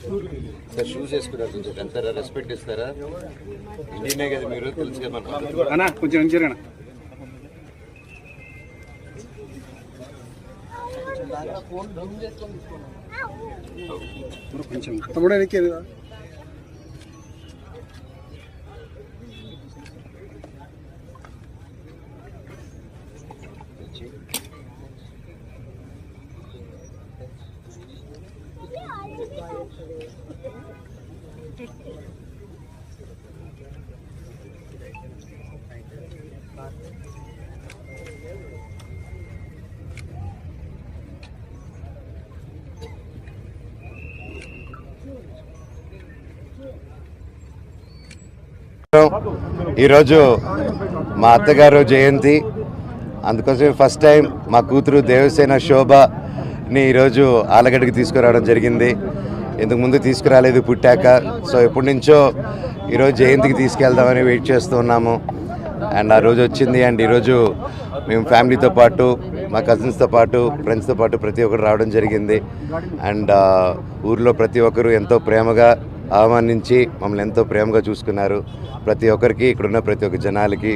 Sir shoes వేసుకున్నారు కొంచెం. ఎంత రెస్పెక్ట్ ఇస్తారా? ఇండియనే కదా మీరు తెలుసు కదా కొంచెం ఎంచారు కొంచెం తమ్ముడు ఎక్కేది ఈరోజు మా అత్తగారు జయంతి. అందుకోసం ఫస్ట్ టైం మా కూతురు దేవసేన శోభని ఈరోజు ఆలగడ్డకి తీసుకురావడం జరిగింది. ఇంతకుముందు తీసుకురాలేదు పుట్టాక. సో ఎప్పటి నుంచో ఈరోజు జయంతికి తీసుకెళ్దామని వెయిట్ చేస్తూ ఉన్నాము. అండ్ ఆ రోజు వచ్చింది. అండ్ ఈరోజు మేము ఫ్యామిలీతో పాటు మా కజిన్స్తో పాటు ఫ్రెండ్స్తో పాటు ప్రతి ఒక్కరు రావడం జరిగింది. అండ్ ఊర్లో ప్రతి ఒక్కరు ఎంతో ప్రేమగా ఆహ్వానించి మమ్మల్ని ఎంతో ప్రేమగా చూసుకున్నారు. ప్రతి ఒక్కరికి ఇక్కడున్న ప్రతి ఒక్క జనాలకి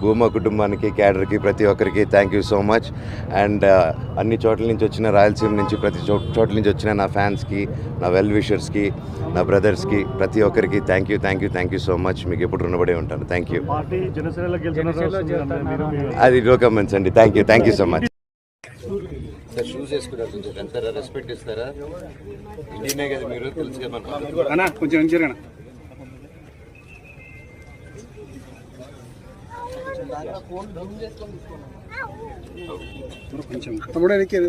భూమా కుటుంబానికి క్యాడర్కి ప్రతి ఒక్కరికి thank you so much and అన్ని చోట్ల నుంచి వచ్చిన రాయలసీమ నుంచి ప్రతి చోట్ల నుంచి వచ్చిన నా ఫ్యాన్స్కి నా వెల్ విషర్స్కి నా బ్రదర్స్కి ప్రతి ఒక్కరికి thank you thank you thank you so much మీకు ఎప్పుడు రుణపడి ఉంటాను. థ్యాంక్ యూ అది డోకమెంట్స్ అండి thank you thank you so much sir shoes వేసుకున్నారు కొంచెం ఎంత రెస్పెక్ట్ ఇస్తారా? ఇండియనే కదా మీరు తెలుసు కదా అన్నా కొంచెం ఎంచారు కొంచెం తమ్ముడు ఎక్కేది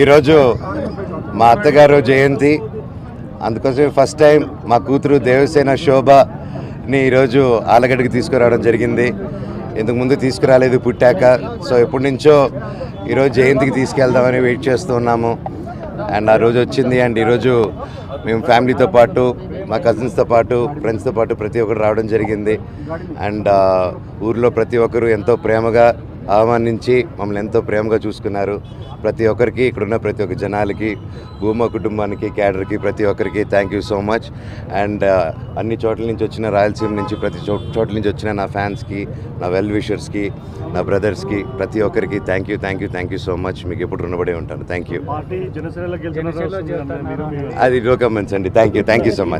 ఈరోజు మా అత్తగారు జయంతి. అందుకోసం ఫస్ట్ టైం మా కూతురు దేవసేన శోభని ఈరోజు ఆలగడ్డకి తీసుకురావడం జరిగింది. ఇంతకుముందు తీసుకురాలేదు పుట్టాక. సో ఎప్పటి నుంచో ఈరోజు జయంతికి తీసుకెళ్దామని వెయిట్ చేస్తూ ఉన్నాము. అండ్ ఆ రోజు వచ్చింది. అండ్ ఈరోజు మేము ఫ్యామిలీతో పాటు మా కజిన్స్తో పాటు ఫ్రెండ్స్తో పాటు ప్రతి ఒక్కరు రావడం జరిగింది. అండ్ ఊర్లో ప్రతి ఒక్కరు ఎంతో ప్రేమగా ఆహ్వానించి మమ్మల్ని ఎంతో ప్రేమగా చూసుకున్నారు. ప్రతి ఒక్కరికి ఇక్కడున్న ప్రతి ఒక్క జనాలకి భూమా కుటుంబానికి క్యాడర్కి ప్రతి ఒక్కరికి thank you so much and అన్ని చోట్ల నుంచి వచ్చిన రాయలసీమ నుంచి ప్రతి చోట్ల నుంచి వచ్చిన నా ఫ్యాన్స్కి నా వెల్ విషర్స్కి నా బ్రదర్స్కి ప్రతి ఒక్కరికి thank you thank you thank you so much మీకు ఎప్పుడు రుణపడి ఉంటాను. థ్యాంక్ యూ అది డోకమెంట్స్ అండి. Thank you thank you so much